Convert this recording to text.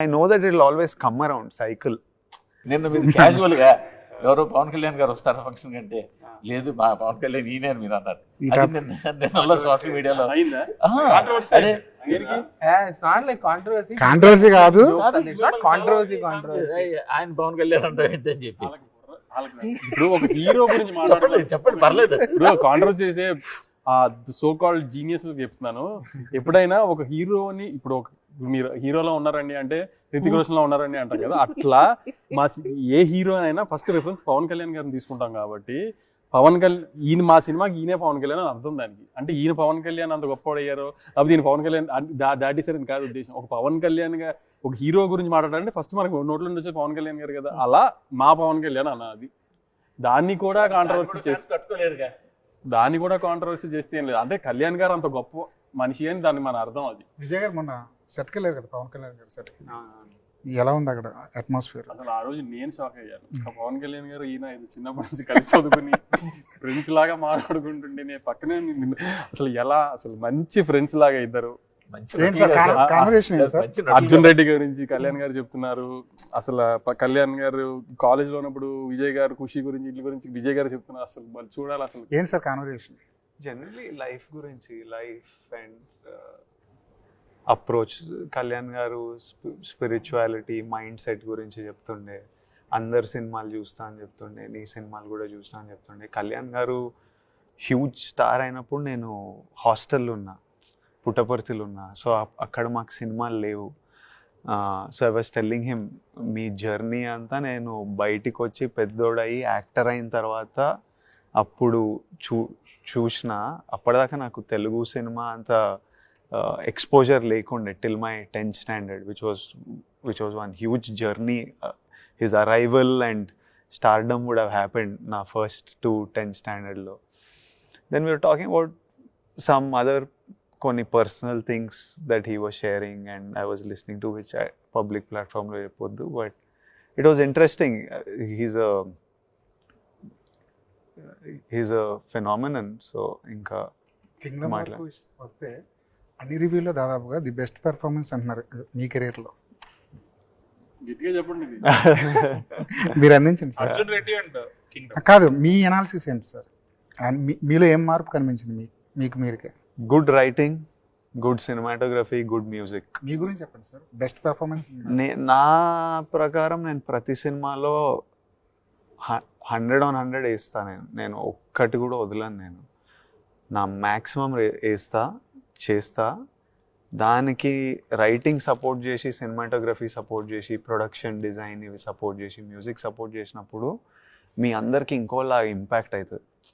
I know that it always come around cycle నిన్న మీరు క్యాజువల్గా ఎవరో పవన్ కళ్యాణ్ గారు వస్తారు ఫంక్షన్ కంటే. లేదు మా పవన్ కళ్యాణ్ ఈయనే అని మీరు అన్నారు. సోషల్ మీడియాలో కాంట్రవర్సీ కాదు. కాంట్రవర్సీ కాంట్రవర్సీ ఆయన పవన్ కళ్యాణ్ అంటే ఏంటని చెప్పి ఇప్పుడు ఒక హీరో గురించి చెప్పండి చెప్పండి పర్లేదు. కాంట్రవర్సీ చేసే సో కాల్డ్ జీనియస్ చెప్తున్నాను. ఎప్పుడైనా ఒక హీరోని ఇప్పుడు ఒక మీరు హీరోలో ఉన్నారండి అంటే రితిక్ రోషన్లో ఉన్నారండి అంటాం కదా. అట్లా మా ఏ హీరో అయినా ఫస్ట్ రిఫరెన్స్ పవన్ కళ్యాణ్ గారిని తీసుకుంటాం కాబట్టి పవన్ కళ్యాణ్ ఈయన మా సినిమాకి ఈయనే పవన్ కళ్యాణ్ అని అర్థం దానికి. అంటే ఈయన పవన్ కళ్యాణ్ అంత గొప్పవాడు అయ్యారో లేకపోతే ఈయన పవన్ కళ్యాణ్ దాటి సరే కాదు ఉద్దేశం. ఒక పవన్ కళ్యాణ్గా ఒక హీరో గురించి మాట్లాడాలంటే ఫస్ట్ మనకు నోట్ల నుంచి వచ్చే పవన్ కళ్యాణ్ గారు కదా. అలా మా పవన్ కళ్యాణ్ అన్న అది. దాన్ని కూడా కాంట్రవర్సీ చేసి దాన్ని కూడా కాంట్రవర్సీ చేస్తే ఏం లేదు. అంటే కళ్యాణ్ గారు అంత గొప్ప మనిషి అని దాన్ని మన అర్థం అది. విజయ్ గారు మొన్న సెట్కి వెళ్ళారు కదా పవన్ కళ్యాణ్ గారు సెట్కి ఎలా ఉంది అక్కడ అట్మాస్ఫియర్ అసలు ఆ రోజు నేను షాక్ అయ్యాను. పవన్ కళ్యాణ్ గారు ఈయన ఇది చిన్నప్పటి నుంచి కలిసి చదువుకుని ఫ్రెండ్స్ లాగా మాట్లాడుకుంటుండే నేను పక్కనే నిన్ను- అసలు ఎలా అసలు మంచి ఫ్రెండ్స్ లాగా ఇద్దరు. అర్జున్ రెడ్డి గురించి కళ్యాణ్ గారు చెప్తున్నారు. అసలు కళ్యాణ్ గారు కాలేజ్లో ఉన్నప్పుడు విజయ్ గారు ఖుషి గురించి ఇట్ల గురించి విజయ్ గారు చెప్తున్నారు. అసలు వాళ్ళు చూడాలి అసలు. ఏంటి సార్ కాన్వర్సేషన్ జనరలీ లైఫ్ గురించి life and approach Kalyan garu spirituality mind set గురించి చెప్తుండే. అందరు సినిమాలు చూస్తా అని చెప్తుండే. నీ సినిమాలు కూడా చూస్తా అని చెప్తుండే. కళ్యాణ్ గారు హ్యూజ్ స్టార్ అయినప్పుడు నేను హాస్టల్లో ఉన్నా పుట్టపర్తిలో ఉన్నా. సో అక్కడ మాకు సినిమాలు లేవు. So I was telling him me journey అంతా నేను బయటికి వచ్చి పెద్దోడయి యాక్టర్ అయిన తర్వాత అప్పుడు చూ చూసిన అప్పటిదాకా నాకు తెలుగు సినిమా అంత ఎక్స్పోజర్ లేకుండే till my tenth standard which was which was one huge journey his arrival and stardom would have happened నా first to tenth స్టాండర్డ్లో then we're talking about some other కొన్ని personal things that he was sharing and I was listening to which public ప్లాట్ఫామ్లో చెప్పొద్దు but it was interesting he's a he's a phenomenon so ఇంకా kingdom వరకు వస్తే అన్ని రివ్యూలో దాదాపుగా the best performance అంటున్నారు మీ కెరీర్లో గట్టిగా చెప్పండి. మీరు అందించండి సార్ కాదు మీ అనాలిసిస్ ఏంటి సార్ అండ్ మీ- మీలో ఏం మార్పు కనిపించింది మీ మీకు మీరుకే? Good writing good cinematography good music మీ గురించి చెప్పండి సార్ బెస్ట్ పెర్ఫార్మెన్స్ నా ప్రకారం నేను ప్రతి సినిమాలో హండ్రెడ్ ఆన్ హండ్రెడ్ వేస్తా నేను. నేను ఒక్కటి కూడా వదలను నేను. నా మ్యాక్సిమం వేస్తా చేస్తా. దానికి రైటింగ్ సపోర్ట్ చేసి సినిమాటోగ్రఫీ సపోర్ట్ చేసి ప్రొడక్షన్ డిజైన్ ఇవి సపోర్ట్ చేసి మ్యూజిక్ సపోర్ట్ చేసినప్పుడు మీ అందరికి ఇంకోలా ఇంపాక్ట్ అవుతుంది